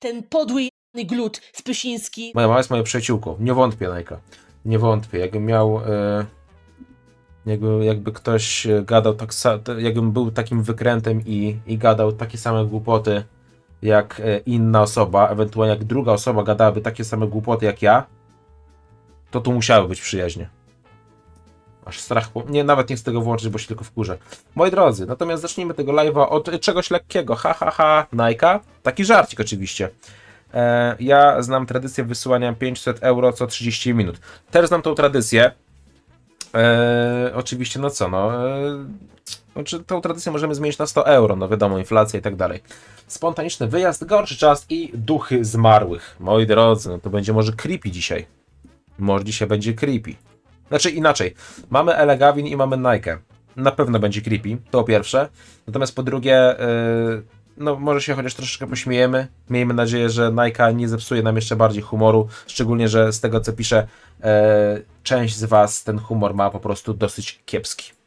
ten podły jebany glut Spysiński. Moja mama jest moją przyjaciółką. Nie wątpię, Najka. Nie wątpię. Jakbym miał. E, jakby, jakby ktoś e, gadał tak jakbym był takim wykrętem i, i gadał takie same głupoty jak e, inna osoba, ewentualnie jak druga osoba gadałaby takie same głupoty jak ja, to tu musiały być przyjaźnie. Aż strach. po- Nie, nawet nie chcę tego włączyć, bo się tylko wkurzę. Moi drodzy, natomiast zacznijmy tego live'a od czegoś lekkiego. Ha, ha, ha, Najka. Taki żarcik oczywiście. E, ja znam tradycję wysyłania 500 euro co 30 minut. Też znam tą tradycję. E, oczywiście, no co, no. E, znaczy, tą tradycję możemy zmienić na 100 euro, no wiadomo, inflacja i tak dalej. Spontaniczny wyjazd, gorszy czas i duchy zmarłych. Moi drodzy, no to będzie może creepy dzisiaj. Może dzisiaj będzie creepy. Znaczy inaczej, mamy Elegawin i mamy Nike. Na pewno będzie creepy, to po pierwsze. Natomiast po drugie, yy, no może się chociaż troszeczkę pośmiejemy. Miejmy nadzieję, że Nike nie zepsuje nam jeszcze bardziej humoru. Szczególnie, że z tego co pisze, e, część z Was ten humor ma po prostu dosyć kiepski.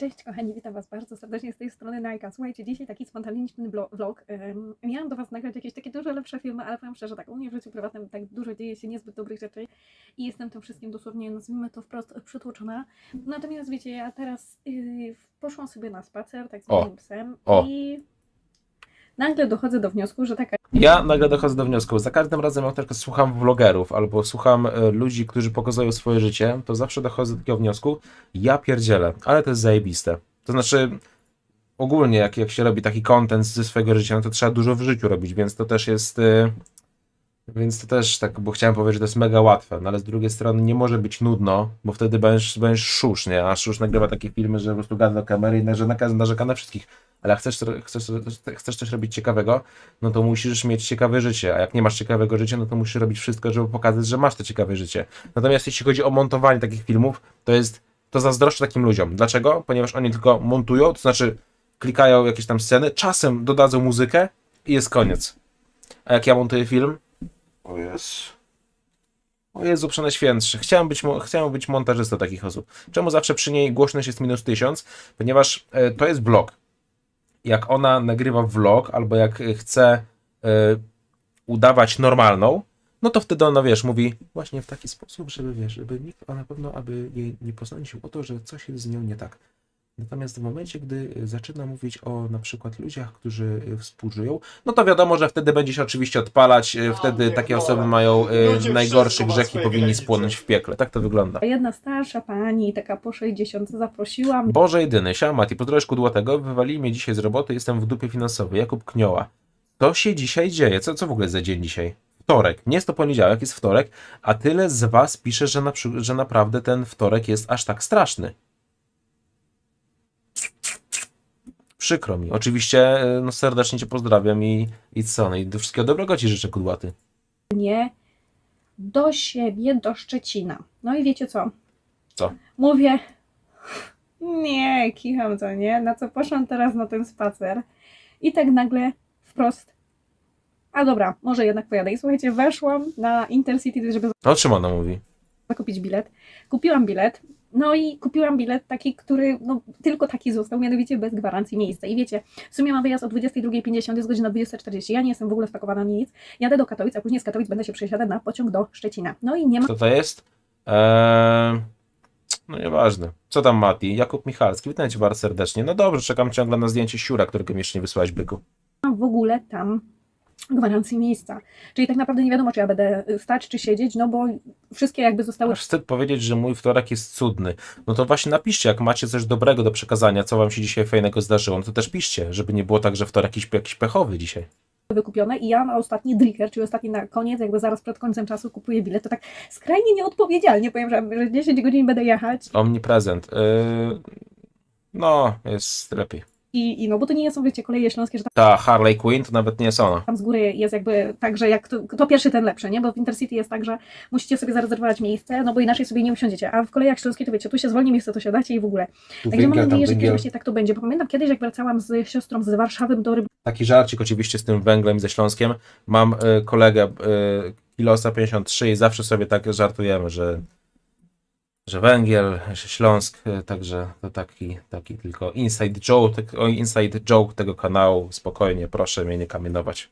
Cześć kochani, witam Was bardzo serdecznie z tej strony Najka. Słuchajcie, dzisiaj taki spontaniczny vlog. Ym, miałam do Was nagrać jakieś takie dużo lepsze filmy, ale powiem szczerze, tak, u mnie w życiu prywatnym tak dużo dzieje się niezbyt dobrych rzeczy i jestem tym wszystkim dosłownie, nazwijmy to wprost, przytłoczona. Natomiast wiecie, ja teraz yy, poszłam sobie na spacer, tak z moim psem O. i nagle dochodzę do wniosku, że taka Ja nagle dochodzę do wniosku, za każdym razem jak tylko słucham vlogerów albo słucham e, ludzi, którzy pokazują swoje życie, to zawsze dochodzę do takiego wniosku, ja pierdzielę, ale to jest zajebiste. To znaczy, ogólnie jak, jak się robi taki content ze swojego życia, no to trzeba dużo w życiu robić, więc to też jest... e, Więc to też tak, bo chciałem powiedzieć, że to jest mega łatwe, no ale z drugiej strony nie może być nudno, bo wtedy będziesz, będziesz szusz, nie? A szusz nagrywa takie filmy, że po prostu gada do kamery i narzeka, narzeka na wszystkich. Ale chcesz, chcesz, chcesz coś robić ciekawego, no to musisz mieć ciekawe życie, a jak nie masz ciekawego życia, no to musisz robić wszystko, żeby pokazać, że masz to ciekawe życie. Natomiast jeśli chodzi o montowanie takich filmów, to jest, to zazdroszczę takim ludziom. Dlaczego? Ponieważ oni tylko montują, to znaczy klikają jakieś tam sceny, czasem dodadzą muzykę i jest koniec. A jak ja montuję film, o Jezu. O Jezu, przenajświętszy. Chciałem być, chciałem być montażystą takich osób. Czemu zawsze przy niej głośność jest minus 1000? Ponieważ e, to jest vlog. Jak ona nagrywa vlog, albo jak e, chce e, udawać normalną, no to wtedy ona, wiesz, mówi właśnie w taki sposób, żeby, wiesz, żeby nikt, a na pewno, aby jej nie posądził o to, że coś jest z nią nie tak. Natomiast w momencie, gdy e, zaczyna mówić o na przykład ludziach, którzy e, współżyją, no to wiadomo, że wtedy będzie się oczywiście odpalać, e, wtedy nie, takie no, osoby mają ludzie najgorsze wszystko ma grzechy i swoje powinni granice. spłonąć w piekle. Tak to wygląda. jedna starsza pani, taka po 60 zaprosiłam Boże jedyny, siema Mati, pozdrowisz kudłatego, wywalili mnie dzisiaj z roboty, jestem w dupie finansowej, Jakub Knioła. To się dzisiaj dzieje, co, co w ogóle za dzień dzisiaj? Wtorek, nie jest to poniedziałek, jest wtorek, a tyle z was pisze, że, na, przy- że naprawdę ten wtorek jest aż tak straszny. Przykro mi. Oczywiście e, no, serdecznie cię pozdrawiam i, i co, no i do wszystkiego dobrego ci życzę, kudłaty. mnie do siebie, do Szczecina. No i wiecie co? Co? Mówię, nie, kicham to, nie? Na co poszłam teraz na ten spacer i tak nagle wprost, a dobra, może jednak pojadę. I słuchajcie, weszłam na Intercity, żeby O czym ona mówi? zakupić bilet. Kupiłam bilet, no i kupiłam bilet taki, który, no tylko taki został, mianowicie bez gwarancji miejsca. I wiecie, w sumie mam wyjazd o 22.50, jest godzina 20.40, ja nie jestem w ogóle spakowana na nic, jadę do Katowic, a później z Katowic będę się przesiadać na pociąg do Szczecina. No i nie ma Kto to jest? Eee, no nieważne. Co tam Mati? Jakub Michalski, witam cię bardzo serdecznie. No dobrze, czekam ciągle na zdjęcie siura, którego jeszcze nie wysłałeś, byku. w ogóle tam gwarancji miejsca. Czyli tak naprawdę nie wiadomo, czy ja będę stać, czy siedzieć, no bo wszystkie jakby zostały Aż wstyd powiedzieć, że mój wtorek jest cudny. No to właśnie napiszcie, jak macie coś dobrego do przekazania, co wam się dzisiaj fajnego zdarzyło, no to też piszcie, żeby nie było tak, że wtorek jakiś, jakiś pechowy dzisiaj. wykupione i ja na ostatni dricker, czyli ostatni na koniec, jakby zaraz przed końcem czasu kupuję bilet, to tak skrajnie nieodpowiedzialnie powiem, że, że 10 godzin będę jechać Omniprezent. Yy, no, jest lepiej. I, i no bo to nie są, wiecie, koleje śląskie, że Ta Harley Quinn to nawet nie jest ona. tam z góry jest jakby tak, że jak to, kto pierwszy, ten lepszy, nie? Bo w Intercity jest tak, że musicie sobie zarezerwować miejsce, no bo inaczej sobie nie usiądziecie, a w kolejach śląskich to wiecie, tu się zwolni miejsce, to siadacie i w ogóle. Tu Także mam węgiel, tam nadzieję, że węgiel. kiedyś właśnie tak to będzie, bo pamiętam kiedyś, jak wracałam z siostrą z Warszawy do Rybnika, Taki żarcik oczywiście z tym węglem i ze Śląskiem. Mam y, kolegę y, Kilosa 53 i zawsze sobie tak żartujemy, że, że węgiel, Śląsk, y, także to taki, taki tylko inside joke, tak, inside joke tego kanału. Spokojnie, proszę mnie nie kamienować.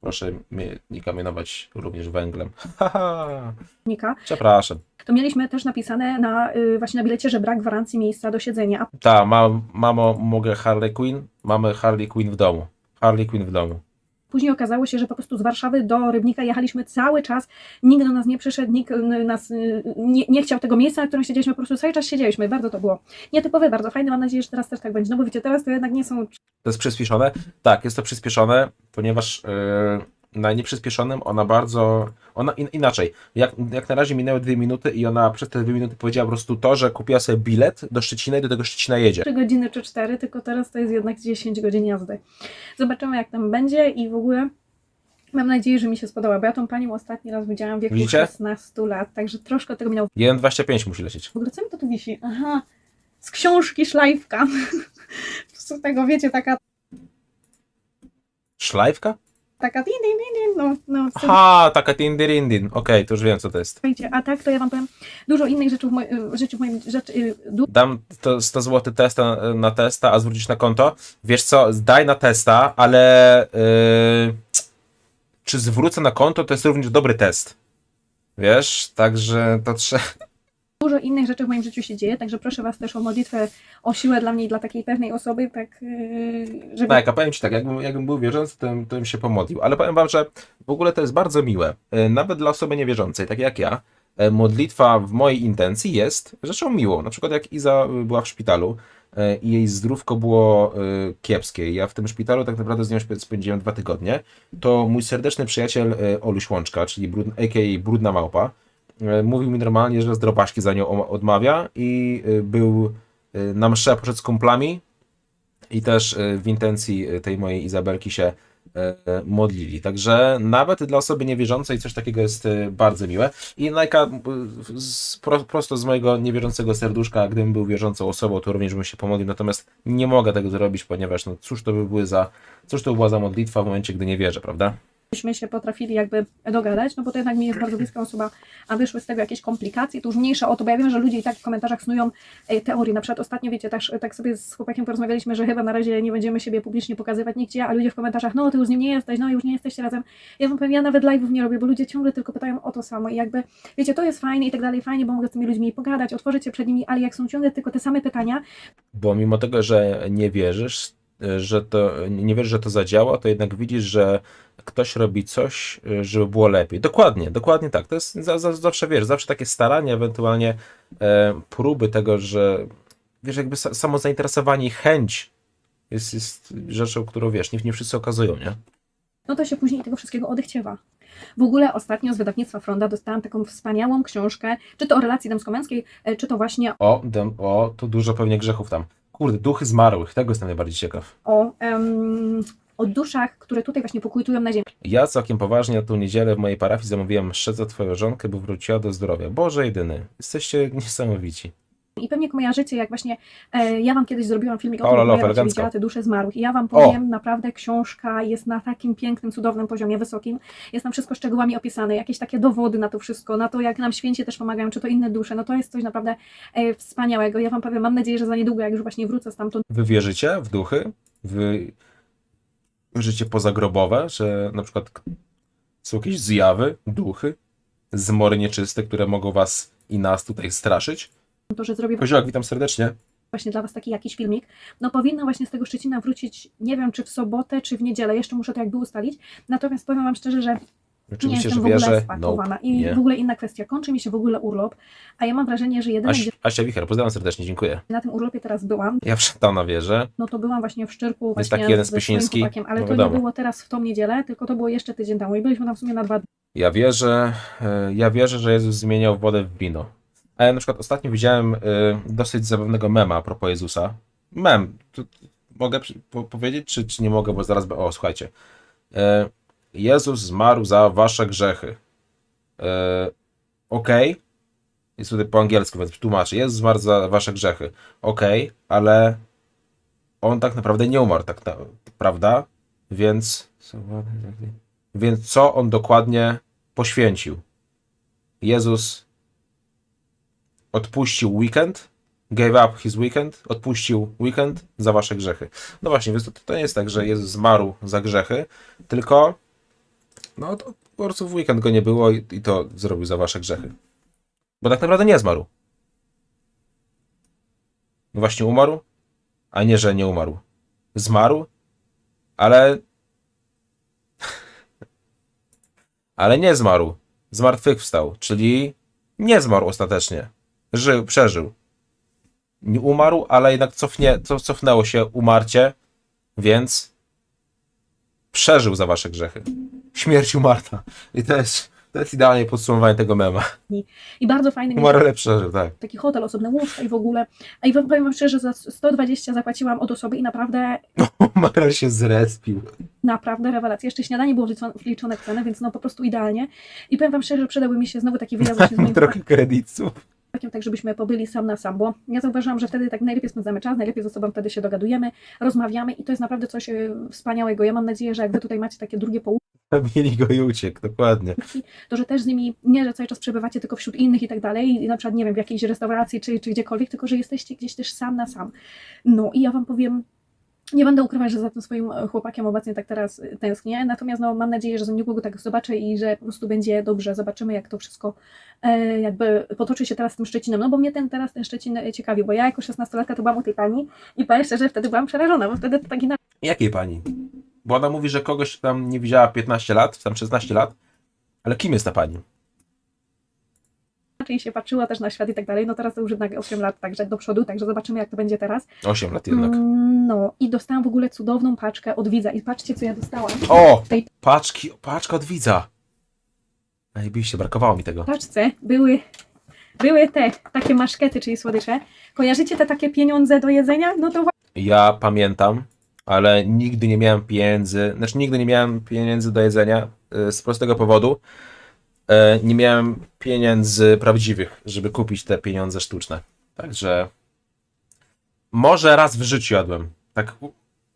Proszę mnie nie kamienować również węglem. Nika, Przepraszam. to mieliśmy też napisane na, y, właśnie na bilecie, że brak gwarancji miejsca do siedzenia. A Ta, mam, mamo, mogę Harley Quinn? Mamy Harley Quinn w domu. Harley Quinn w domu. Później okazało się, że po prostu z Warszawy do Rybnika jechaliśmy cały czas. Nikt do nas nie przyszedł, nikt y, nas y, nie, nie chciał tego miejsca, na którym siedzieliśmy. Po prostu cały czas siedzieliśmy. Bardzo to było nietypowe, bardzo fajne. Mam nadzieję, że teraz też tak będzie. No bo wiecie, teraz to jednak nie są To jest przyspieszone? Tak, jest to przyspieszone, ponieważ yy, na nieprzyspieszonym ona bardzo. Ona in, inaczej. Jak, jak na razie minęły dwie minuty i ona przez te dwie minuty powiedziała po prostu to, że kupiła sobie bilet do Szczecina i do tego Szczecina jedzie. 3 godziny czy 4, tylko teraz to jest jednak 10 godzin jazdy. Zobaczymy, jak tam będzie i w ogóle mam nadzieję, że mi się spodoba, bo ja tą panią ostatni raz widziałam w wieku Widzicie? 16 lat, także troszkę tego minęło. 1,25 musi lecieć. W ogóle co mi to tu wisi? Aha, z książki szlajfka. Z tego, wiecie, taka, Szlajfka? Taka din, din, din, din, no, no, Aha, taka tindyrindin. Okej, to już wiem co to jest. słuchajcie, a tak to ja wam powiem dużo innych rzeczy w, moj, w życiu w moim rzeczy, y, du- Dam to 100 zł testa na testa, a zwrócisz na konto. Wiesz co, daj na testa, ale yy, czy zwrócę na konto, to jest również dobry test. Wiesz, także to trzeba. Dużo innych rzeczy w moim życiu się dzieje, także proszę was też o modlitwę, o siłę dla mnie i dla takiej pewnej osoby, tak, y, żeby Tak, a powiem ci tak, jakbym, jakbym był wierzący, to, bym- się pomodlił. Ale powiem wam, że w ogóle to jest bardzo miłe. E, Nawet dla osoby niewierzącej, tak jak ja, e, modlitwa w mojej intencji jest rzeczą miłą. Na przykład jak Iza y, była w szpitalu e, i jej zdrówko było e, kiepskie. Ja w tym szpitalu tak naprawdę z nią spędziłem dwa tygodnie. To mój serdeczny przyjaciel e, Oluś Łączka, czyli brud, a.k.a. Brudna Małpa, e, mówił mi normalnie, że zdropaśki za nią odmawia i e, był e, na poszedł z kumplami i też e, w intencji e, tej mojej Izabelki się e, e, modlili. Także nawet dla osoby niewierzącej coś takiego jest e, bardzo miłe. I Najka e, prosto z mojego niewierzącego serduszka, gdybym był wierzącą osobą, to również bym się pomodlił, natomiast nie mogę tego zrobić, ponieważ no cóż to by były za, cóż to by była za modlitwa w momencie, gdy nie wierzę, prawda? Byśmy się potrafili jakby dogadać, no bo to jednak mi jest bardzo bliska osoba, a wyszły z tego jakieś komplikacje, to już mniejsza o to, bo ja wiem, że ludzie i tak w komentarzach snują e, teorie, na przykład ostatnio, wiecie, też, tak sobie z chłopakiem porozmawialiśmy, że chyba na razie nie będziemy siebie publicznie pokazywać nigdzie, a ludzie w komentarzach, no ty już z nim nie jesteś, no już nie jesteście razem. Ja wam powiem, ja nawet live'ów nie robię, bo ludzie ciągle tylko pytają o to samo i jakby, wiecie, to jest fajne i tak dalej, fajnie, bo mogę z tymi ludźmi pogadać, otworzyć się przed nimi, ale jak są ciągle tylko te same pytania, Bo mimo tego, że nie wierzysz, y, że to nie wierzysz, że to zadziała, to jednak widzisz, że ktoś robi coś, y, żeby było lepiej. Dokładnie, dokładnie tak. To jest za, za, zawsze wiesz, zawsze takie starania, ewentualnie e, próby tego, że wiesz, jakby sa, samo zainteresowanie i chęć jest, jest rzeczą, którą wiesz, nie, nie wszyscy okazują, nie? no to się później tego wszystkiego odechciewa. W ogóle ostatnio z wydawnictwa Fronda dostałam taką wspaniałą książkę, czy to o relacji damsko-męskiej, e, czy to właśnie O, dem, o, to dużo pewnie grzechów tam. Kurde, duchy zmarłych, tego jestem najbardziej ciekaw. o, em, o duszach, które tutaj właśnie pokutują na ziemi. Ja całkiem poważnie na tą niedzielę w mojej parafii zamówiłem mszę za twoją żonkę, by wróciła do zdrowia. Boże jedyny, jesteście niesamowici. I pewnie kojarzycie, jak właśnie e, ja wam kiedyś zrobiłam filmik o Ola, tym, jak widziała te dusze zmarłych. I ja wam powiem, naprawdę książka jest na takim pięknym, cudownym poziomie, wysokim. Jest tam wszystko szczegółami opisane, jakieś takie dowody na to wszystko, na to, jak nam święci też pomagają, czy to inne dusze. No to jest coś naprawdę e, wspaniałego. Ja wam powiem, mam nadzieję, że za niedługo, jak już właśnie wrócę stamtąd, Wy wierzycie w duchy? Wy życie pozagrobowe, że na przykład są jakieś zjawy, duchy, zmory nieczyste, które mogą was i nas tutaj straszyć? to, że zrobię Koziołek, witam serdecznie. właśnie dla Was taki jakiś filmik. No powinna właśnie z tego Szczecina wrócić, nie wiem czy w sobotę, czy w niedzielę, jeszcze muszę to jakby ustalić. Natomiast powiem Wam szczerze, że nie Oczywiście, jestem że w ogóle wierzę. spakowana. I nie. w ogóle inna kwestia, kończy mi się w ogóle urlop, a ja mam wrażenie, że jedyne, Aś, gdzie Asia Wicher, pozdrawiam serdecznie, dziękuję. na tym urlopie teraz byłam, Ja w szatana wierzę. no to byłam właśnie w Szczyrku Jest właśnie taki jeden ze swoim Spysiński, chłopakiem, ale no to nie wiadomo. było teraz w tą niedzielę, tylko to było jeszcze tydzień temu i byliśmy tam w sumie na dwa dni. Ja wierzę, e, ja wierzę, że Jezus zmieniał wodę w wino. A ja na przykład ostatnio widziałem e, dosyć zabawnego mema a propos Jezusa. Mem, to, to mogę przy- po, powiedzieć, czy, czy nie mogę, bo zaraz... be- O, słuchajcie. E, Jezus zmarł za wasze grzechy. E, Okej. Jest tutaj po angielsku, więc tłumaczę. Jezus zmarł za wasze grzechy. Okej, ale on tak naprawdę nie umarł, tak na, prawda? Więc... Więc co on dokładnie poświęcił? Jezus odpuścił weekend, gave up his weekend, odpuścił weekend za wasze grzechy. No właśnie, więc to, to nie jest tak, że Jezus zmarł za grzechy, tylko No to po prostu w weekend go nie było i, i to zrobił za wasze grzechy. Bo tak naprawdę nie zmarł. No właśnie umarł, a nie, że nie umarł. Zmarł, ale. ale nie zmarł. Zmartwychwstał, czyli nie zmarł ostatecznie. Żył, przeżył. Nie umarł, ale jednak cofnie, co, cofnęło się umarcie, więc przeżył za wasze grzechy. Śmierć umarta. I to jest, to jest idealnie podsumowanie tego mema. I bardzo fajny mieć Umarł, ale przeżył, tak. taki hotel, osobne łóżka i w ogóle. A i powiem wam szczerze, za 120 zapłaciłam od osoby i naprawdę, Umarł się zrespił. naprawdę rewelacja. Jeszcze śniadanie było wliczone, wliczone w cenę, więc no po prostu idealnie. I powiem wam szczerze, że przydałby mi się znowu taki wyjazd właśnie z moim Trochę kredytów. chłopakiem, tak żebyśmy pobyli sam na sam, bo ja zauważyłam, że wtedy tak najlepiej spędzamy czas, najlepiej ze sobą wtedy się dogadujemy, rozmawiamy i to jest naprawdę coś e, wspaniałego. Ja mam nadzieję, że jak wy tutaj macie takie drugie połówki, Mieli go i uciekł, dokładnie. to że też z nimi nie, że cały czas przebywacie tylko wśród innych i tak dalej, i na przykład, nie wiem, w jakiejś restauracji czy, czy gdziekolwiek, tylko że jesteście gdzieś też sam na sam. No i ja wam powiem, nie będę ukrywać, że za tym swoim e, chłopakiem obecnie tak teraz e, tęsknię, natomiast no, mam nadzieję, że za niedługo tak zobaczę i że po prostu będzie dobrze. Zobaczymy, jak to wszystko e, jakby potoczy się teraz z tym Szczecinem, no bo mnie ten teraz ten Szczecin e, ciekawi, bo ja jako 16-latka to byłam u tej pani i powiem szczerze, wtedy byłam przerażona, bo wtedy to tak inaczej Jakiej pani? Bo ona mówi, że kogoś tam nie widziała 15 lat, tam 16 lat. Ale kim jest ta pani? się patrzyła też na świat i tak dalej, no teraz to już jednak 8 lat także do przodu, także zobaczymy, jak to będzie teraz. 8 lat jednak. Mm, No i dostałam w ogóle cudowną paczkę od widza i patrzcie, co ja dostałam. O! W tej Paczki, paczka od widza. Najbliższe, brakowało mi tego. paczce były, były te takie maszkety, czyli słodycze. Kojarzycie te takie pieniądze do jedzenia? No to Ja pamiętam, ale nigdy nie miałem pieniędzy, znaczy nigdy nie miałem pieniędzy do jedzenia y, z prostego powodu. e, Nie miałem pieniędzy prawdziwych, żeby kupić te pieniądze sztuczne. Także może raz w życiu jadłem. Tak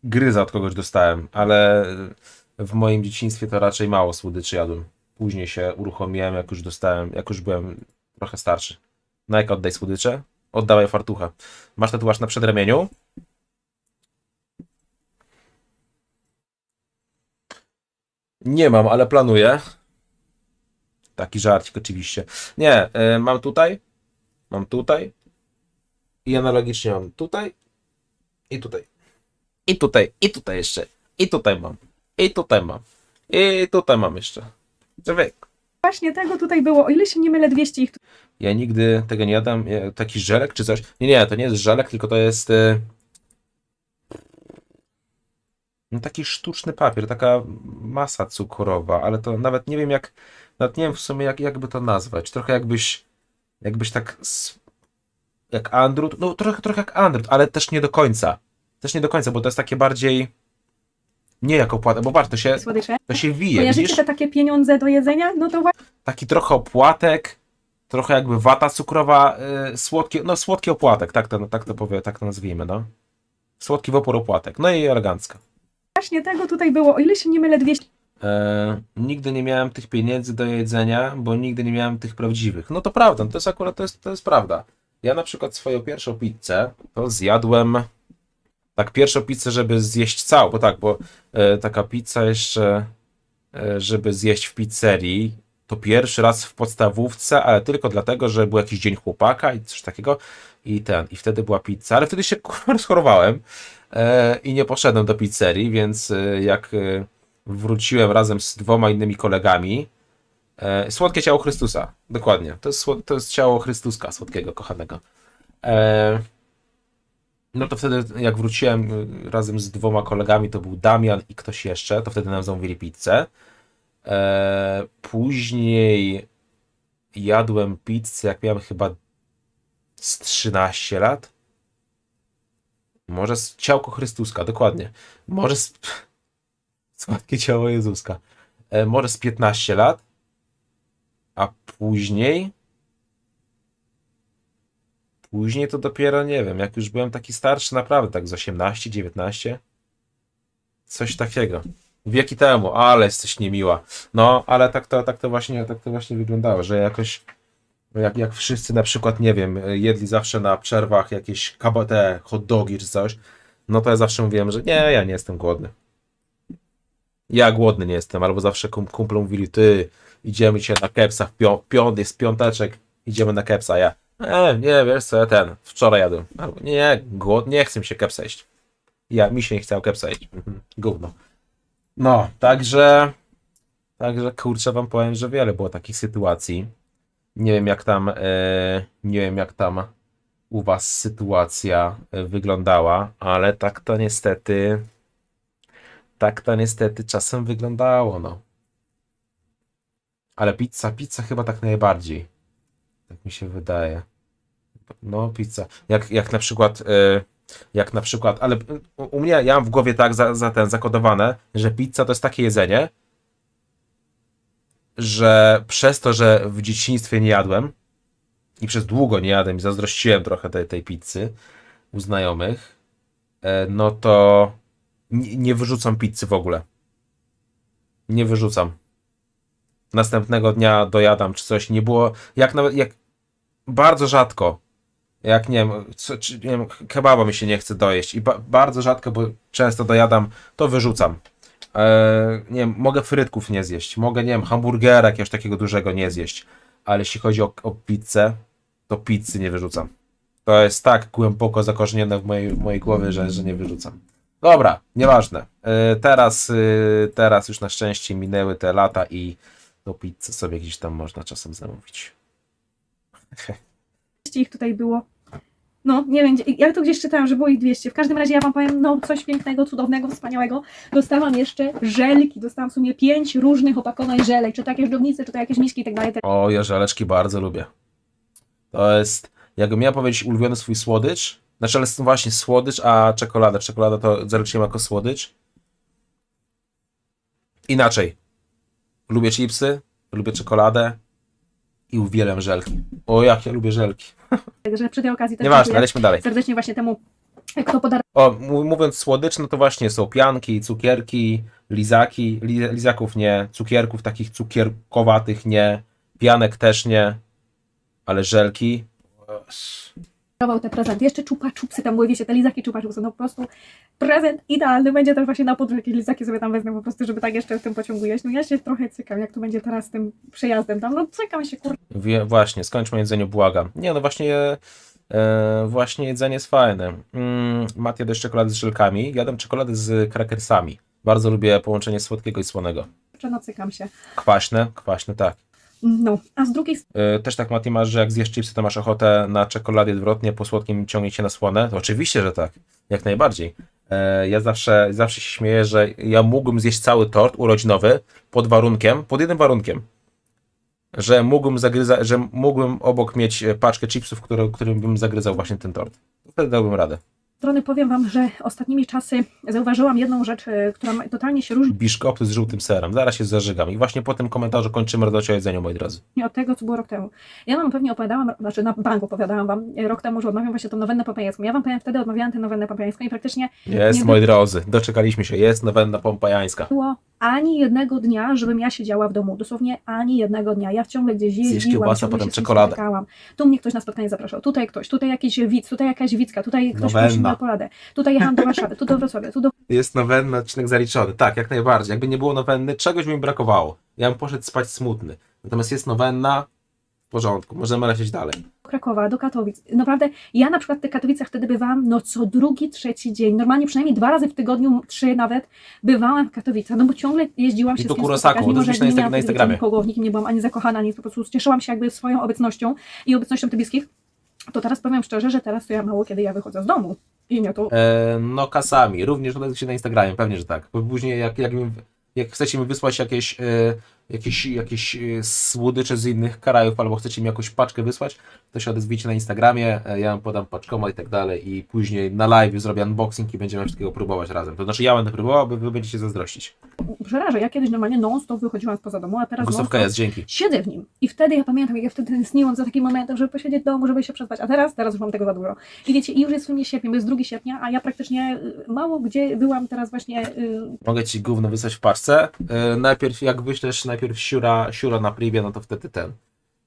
gryza od kogoś dostałem, ale w moim dzieciństwie to raczej mało słodyczy jadłem. Później się uruchomiłem, jak już dostałem, jak już byłem trochę starszy. Najka, oddaj słodycze, oddawaj fartucha. Masz tatuaż na przedramieniu? Nie mam, ale planuję. Taki żarcik oczywiście. Nie, y, mam tutaj, mam tutaj i analogicznie mam tutaj i tutaj. I tutaj, i tutaj jeszcze. I tutaj mam. I tutaj mam. I tutaj mam jeszcze. Człowiek. właśnie tego tutaj było, o ile się nie mylę, 200 ich Ja nigdy tego nie jadam. Ja- Taki żelek czy coś? Nie, nie, to nie jest żelek, tylko to jest y, no taki sztuczny papier, taka masa cukrowa, ale to nawet nie wiem jak, nawet nie wiem w sumie jak, jakby to nazwać. Trochę jakbyś, jakbyś tak jak andrut, no trochę, trochę jak andrut, ale też nie do końca. Też nie do końca, bo to jest takie bardziej nie jak opłata, bo patrz, to się, słodycze. to się wije, Kojarzycie te takie pieniądze do jedzenia? No to właśnie taki trochę opłatek, trochę jakby wata cukrowa, y, słodki, no słodki opłatek, tak to, tak to powie, tak to nazwijmy, no. Słodki wopór opłatek, no i elegancko. tego tutaj było, o ile się nie mylę, 200 E, nigdy nie miałem tych pieniędzy do jedzenia, bo nigdy nie miałem tych prawdziwych. No to prawda, to jest akurat, to jest, to jest prawda. Ja na przykład swoją pierwszą pizzę to zjadłem, tak pierwszą pizzę, żeby zjeść całą, bo tak, bo e, taka pizza jeszcze, e, żeby zjeść w pizzerii, to pierwszy raz w podstawówce, ale tylko dlatego, że był jakiś dzień chłopaka i coś takiego i ten, i wtedy była pizza, ale wtedy się kurwa rozchorowałem i nie poszedłem do pizzerii, więc e, jak e, wróciłem razem z dwoma innymi kolegami. E, słodkie ciało Chrystusa, dokładnie. To jest, to jest ciało Chrystuska, słodkiego, kochanego. E, no to wtedy, jak wróciłem razem z dwoma kolegami, to był Damian i ktoś jeszcze, to wtedy nam zamówili pizzę. E, później jadłem pizzę, jak miałem chyba z 13 lat. Może ciałko Chrystuska, dokładnie. Może z, Słodkie ciało Jezuska. E, może z 15 lat, a później. Później to dopiero nie wiem, jak już byłem taki starszy, naprawdę, tak z 18, 19. Coś takiego. Wieki temu, ale jesteś niemiła. No, ale tak to, tak to właśnie, tak to właśnie wyglądało, że jakoś. Jak, jak wszyscy na przykład, nie wiem, jedli zawsze na przerwach jakieś kaba- te hot dogi czy coś, no to ja zawsze mówiłem, że nie, ja nie jestem głodny. Ja głodny nie jestem, albo zawsze kum, kumple mówili, ty, idziemy dzisiaj na kepsa, w pią, piąt, jest piąteczek, idziemy na kepsa, ja, e, nie, wiesz co, ja ten, wczoraj jadłem, albo nie, głod, nie chcę się kepsa jeść. Ja, mi się nie chciał kepsa jeść, Mhm, gówno. No, także, także kurczę wam powiem, że wiele było takich sytuacji. Nie wiem jak tam, e, nie wiem jak tam u was sytuacja e, wyglądała, ale tak to niestety, tak to niestety czasem wyglądało, no. Ale pizza, pizza chyba tak najbardziej. Tak mi się wydaje. No, pizza. Jak, jak na przykład, e, jak na przykład, ale u mnie, ja mam w głowie tak za, za ten zakodowane, że pizza to jest takie jedzenie, że przez to, że w dzieciństwie nie jadłem i przez długo nie jadłem i zazdrościłem trochę tej, tej pizzy u znajomych, e, no to nie, wyrzucam pizzy w ogóle. Nie wyrzucam. Następnego dnia dojadam czy coś. Nie było, jak nawet, jak bardzo rzadko, jak nie wiem, co, czy, nie wiem, kebaba mi się nie chce dojeść i ba, bardzo rzadko, bo często dojadam, to wyrzucam. E, nie wiem, mogę frytków nie zjeść, mogę, nie wiem, hamburgera jakiegoś takiego dużego nie zjeść, ale jeśli chodzi o, o pizzę, to pizzy nie wyrzucam. To jest tak głęboko zakorzenione w mojej, mojej głowie, że, że nie wyrzucam. Dobra, nieważne. E, teraz, e, teraz już na szczęście minęły te lata i do pizzy sobie gdzieś tam można czasem zamówić. ich tutaj było. No, nie wiem, ja to gdzieś czytałam, że było ich 200. W każdym razie ja wam powiem, no coś pięknego, cudownego, wspaniałego. Dostałam jeszcze żelki, dostałam w sumie pięć różnych opakowań żelek, czy to jakieś drobnice, czy to jakieś miski i tak dalej. O, ja żeleczki bardzo lubię. To jest, jakbym miał powiedzieć ulubiony swój słodycz, znaczy ale właśnie słodycz, a czekolada. Czekolada to zaliczyłem jako słodycz. Inaczej. Lubię chipsy, lubię czekoladę i uwielbiam żelki. O, jak ja lubię żelki. Także przy tej okazji też Nieważne, dziękuję lećmy dalej. serdecznie właśnie temu, kto podarował O, mó- mówiąc słodycz, no to właśnie są pianki, cukierki, lizaki, li, lizaków nie, cukierków takich cukierkowatych nie, pianek też nie, ale żelki. Te prezenty. Jeszcze czupa czupsy tam były, wiecie, te lizaki czupa czupsy. No po prostu prezent idealny. Będzie też właśnie na podróż jakieś lizaki sobie tam wezmę po prostu, żeby tak jeszcze w tym pociągu jeść. No ja się trochę cykam, jak to będzie teraz z tym przejazdem tam. No cykam się, kurde. Wie, właśnie, skończmy jedzenie, błagam. Nie, no właśnie, e, właśnie jedzenie jest fajne. Mm, Matt jadł czekolady z żelkami, jadłem czekoladę z krakersami. Bardzo lubię połączenie słodkiego i słonego. No cykam się. Kwaśne, kwaśne, tak. No, a z drugiej E, Też tak, Mati, masz, że jak zjesz chipsy, to masz ochotę na czekoladzie odwrotnie, po słodkim ciągnie cię na słone? To oczywiście, że tak. Jak najbardziej. E, Ja zawsze, zawsze się śmieję, że ja mógłbym zjeść cały tort urodzinowy pod warunkiem, pod jednym warunkiem, że mógłbym, zagryza, że mógłbym obok mieć paczkę chipsów, które, którym bym zagryzał właśnie ten tort. Wtedy dałbym radę. Strony powiem Wam, że ostatnimi czasy zauważyłam jedną rzecz, e, która totalnie się różni Biszkopty z żółtym serem. Zaraz się zażygam. I właśnie po tym komentarzu kończymy radość o jedzeniu, moi drodzy. od tego, co było rok temu. Ja Wam pewnie opowiadałam, znaczy na banku opowiadałam Wam e, rok temu, że odmawiam właśnie tą nowennę papajańską. Ja Wam powiem, wtedy odmawiałam tę nowennę papajańską i praktycznie Jest, Nie moi drodzy. Doczekaliśmy się. Jest nowenna pompajańska. było ani jednego dnia, żebym ja siedziała w domu. Dosłownie ani jednego dnia. Ja ciągle gdzieś jeździłam, kiełbasę, ciągle potem czekoladę. Tu mnie ktoś na spotkanie zapraszał, tutaj ktoś, tutaj jakiś widz, tutaj jakaś widzka, tutaj ktoś Nowenna. prosił na poradę. Tutaj jechałam do Warszawy, tu do Wrocławia, tu do Jest nowenny odcinek zaliczony. Tak, jak najbardziej. Jakby nie było nowenny, czegoś by mi brakowało. Ja bym poszedł spać smutny. Natomiast jest nowenna, porządku, możemy lecieć dalej. Krakowa, do Katowic. Naprawdę, ja na przykład w tych Katowicach wtedy bywałam no co drugi, trzeci dzień. Normalnie przynajmniej dwa razy w tygodniu, trzy nawet, bywałam w Katowicach, no bo ciągle jeździłam się I to z Kurosaku, spotykać, mimo że na nie Insta- na Instagramie. nikogo, w nikim nie byłam ani zakochana, ani po prostu cieszyłam się jakby swoją obecnością i obecnością tych bliskich. To teraz powiem szczerze, że teraz to ja mało kiedy ja wychodzę z domu. I mnie to E, no kasami, również odezwij się na Instagramie, pewnie, że tak. Bo później jak, jak, mi, jak chcecie mi wysłać jakieś, e, jakieś, jakieś e, słodycze z innych krajów, albo chcecie mi jakąś paczkę wysłać, to się odezwijcie na Instagramie, e, ja wam podam paczkomat i tak dalej i później na live zrobię unboxing i będziemy wszystkiego próbować razem. To znaczy ja będę próbował, a wy będziecie zazdrościć. przeraża. Ja kiedyś normalnie non-stop wychodziłam spoza domu, a teraz Gustawka non-stop jest, dzięki. siedzę w nim. I wtedy ja pamiętam, jak ja wtedy tęskniłam za takim momentem, żeby posiedzieć w domu, żeby się przespać. A teraz, teraz już mam tego za dużo. I wiecie, i już jest w sumie sierpień, bo jest 2 sierpnia, a ja praktycznie y, mało gdzie byłam teraz właśnie. Mogę ci gówno wysłać w paczce. E, najpierw, jak wyślesz najpierw siura, siura na privie, no to wtedy ten.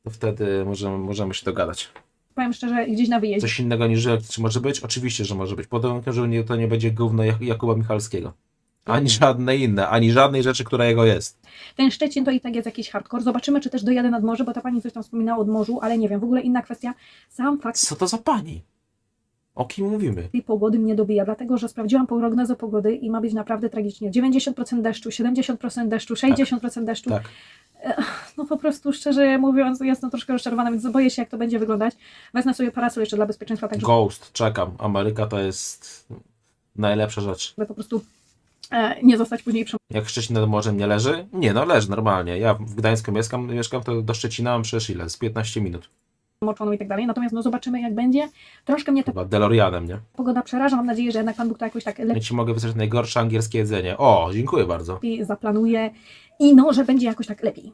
To wtedy możemy, możemy się dogadać. powiem szczerze, gdzieś na wyjeździe. Coś innego niż żelki, czy może być? Oczywiście, że może być. Pod warunkiem, że nie, to nie będzie gówno Jak- Jakuba Michalskiego. Ani żadne inne, ani żadnej rzeczy, która jego jest. Ten Szczecin to i tak jest jakiś hardcore. Zobaczymy, czy też dojadę nad morze, bo ta pani coś tam wspominała od morzu, ale nie wiem, w ogóle inna kwestia. Sam fakt Co to za pani? O kim mówimy? tej pogody mnie dobija, dlatego że sprawdziłam prognozę pogody i ma być naprawdę tragicznie. 90% deszczu, 70% deszczu, 60% deszczu. Tak. No po prostu szczerze mówiąc, jestem troszkę rozczarowana, więc boję się, jak to będzie wyglądać. Wezmę sobie parasol jeszcze dla bezpieczeństwa, tak Ghost, czekam. Ameryka to jest najlepsza rzecz. żeby po prostu e, nie zostać później Jak Szczecin nad morzem nie leży? Nie, no leży normalnie. Ja w Gdańsku mieszkam, mieszkam to do Szczecina mam przecież ile? Z 15 minut. Przemoczoną i tak dalej. Natomiast no zobaczymy, jak będzie. Troszkę mnie ta Chyba DeLoreanem, nie? pogoda przeraża. Mam nadzieję, że jednak Pan Bóg to jakoś tak Ja lepiej ci mogę wysłać najgorsze angielskie jedzenie. O, dziękuję bardzo. zaplanuje i no, że będzie jakoś tak lepiej.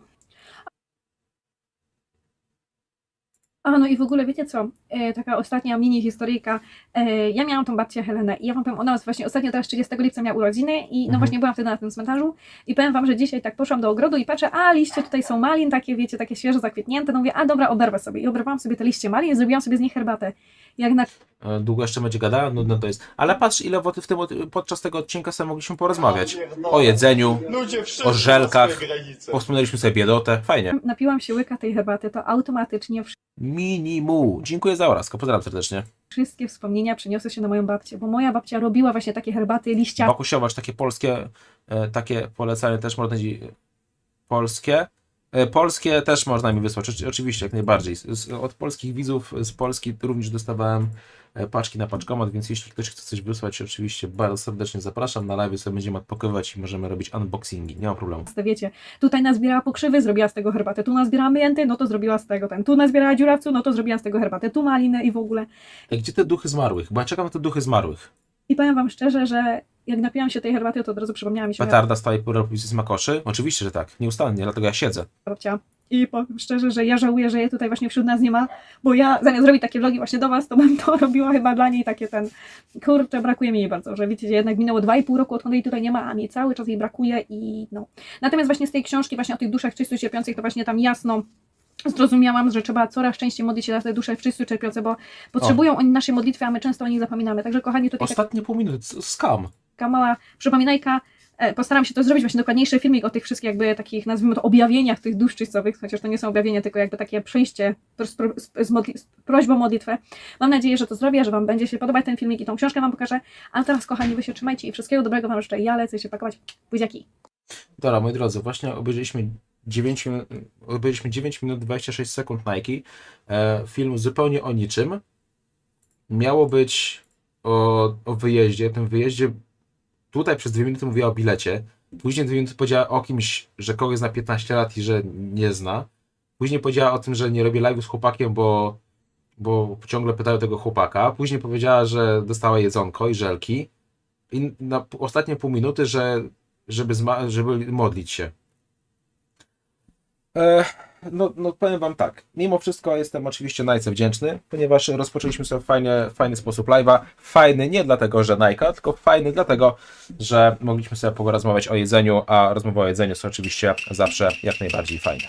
A no i w ogóle wiecie co, e, taka ostatnia mini historyjka. E, ja miałam tą babcię Helenę i ja wam powiem, ona właśnie ostatnio teraz 30 lipca miała urodziny i no Mhm. właśnie byłam wtedy na tym cmentarzu i powiem wam, że dzisiaj tak poszłam do ogrodu i patrzę, a liście tutaj są malin, takie wiecie, takie świeżo zakwitnięte, no mówię, a dobra, oberwę sobie i oberwałam sobie te liście malin i zrobiłam sobie z nich herbatę. Jak na E, Długo jeszcze będzie gadała? Nudno to jest. Ale patrz, ile wo- w tym, podczas tego odcinka sobie mogliśmy porozmawiać. O jedzeniu, Ludzie wszyscy o żelkach, ma swoje granice. sobie biedotę. Fajnie. napiłam się łyka tej herbaty, to automatycznie Minimu. Dziękuję za oraz. Pozdrawiam serdecznie. wszystkie wspomnienia przeniosły się na moją babcię, bo moja babcia robiła właśnie takie herbaty liściaste. Bakusiowacz, takie polskie, e, takie polecanie też można ci... Polskie? E, Polskie też można mi wysłać, oczy- oczywiście, jak najbardziej. Z, z, od polskich widzów z Polski również dostawałem e, paczki na paczkomat, więc jeśli ktoś chce coś wysłać, oczywiście bardzo serdecznie zapraszam. Na live sobie będziemy odpakowywać i możemy robić unboxingi, nie ma problemu. wiecie, tutaj nazbierała pokrzywy, zrobiła z tego herbatę, tu nazbierała mięty, no to zrobiła z tego ten, tu nazbierała dziurawcu, no to zrobiła z tego herbatę, tu malinę i w ogóle. E, Gdzie te duchy zmarłych? Bo ja czekam na te duchy zmarłych. I powiem wam szczerze, że jak napiłam się tej herbaty, to od razu przypomniała mi się moja Petarda stoi po republice z makoszy? Oczywiście, że tak. Nieustannie, dlatego ja siedzę. babcia. I powiem szczerze, że ja żałuję, że jej tutaj właśnie wśród nas nie ma, bo ja zamiast zrobić takie vlogi właśnie do was, to bym to robiła chyba dla niej takie ten, kurczę, brakuje mi jej bardzo, że wiecie, że jednak minęło 2,5 roku, odkąd jej tutaj nie ma, a mi cały czas jej brakuje i no. Natomiast właśnie z tej książki właśnie o tych duszach czysto cierpiących, to właśnie tam jasno zrozumiałam, że trzeba coraz częściej modlić się za te dusze czysto cierpiące, bo potrzebują oni naszej modlitwy, a my często o nich zapominamy. Także kochani, tutaj taka Ostatnie pół minuty, skam. mała przypominajka, Postaram się to zrobić właśnie dokładniejszy filmik o tych wszystkich jakby takich, nazwijmy to, objawieniach tych dusz czystowych, chociaż to nie są objawienia, tylko jakby takie przejście z, z, modli- z prośbą modlitwę. Mam nadzieję, że to zrobię, że Wam będzie się podobać ten filmik i tą książkę Wam pokażę. A teraz, kochani, Wy się trzymajcie i wszystkiego dobrego Wam życzę. Ja lecę się pakować. Buziaki. Dobra, moi drodzy, właśnie obejrzeliśmy 9, minut- obejrzeliśmy 9 minut 26 sekund Nike. E, film zupełnie o niczym. Miało być o, o wyjeździe. Tym wyjeździe tutaj przez 2 minuty mówiła o bilecie. Później 2 minuty powiedziała o kimś, że kogoś zna 15 lat i że nie zna. Później powiedziała o tym, że nie robię live z chłopakiem, bo, bo ciągle pytają tego chłopaka. Później powiedziała, że dostała jedzonko i żelki. I na ostatnie pół minuty, że żeby, żeby modlić się. E, no, no powiem wam tak, mimo wszystko jestem oczywiście Najce wdzięczny, ponieważ rozpoczęliśmy sobie w fajnie, fajny sposób live'a. Fajny nie dlatego, że Najka, tylko fajny dlatego, że mogliśmy sobie porozmawiać o jedzeniu, a rozmowa o jedzeniu jest oczywiście zawsze jak najbardziej fajna.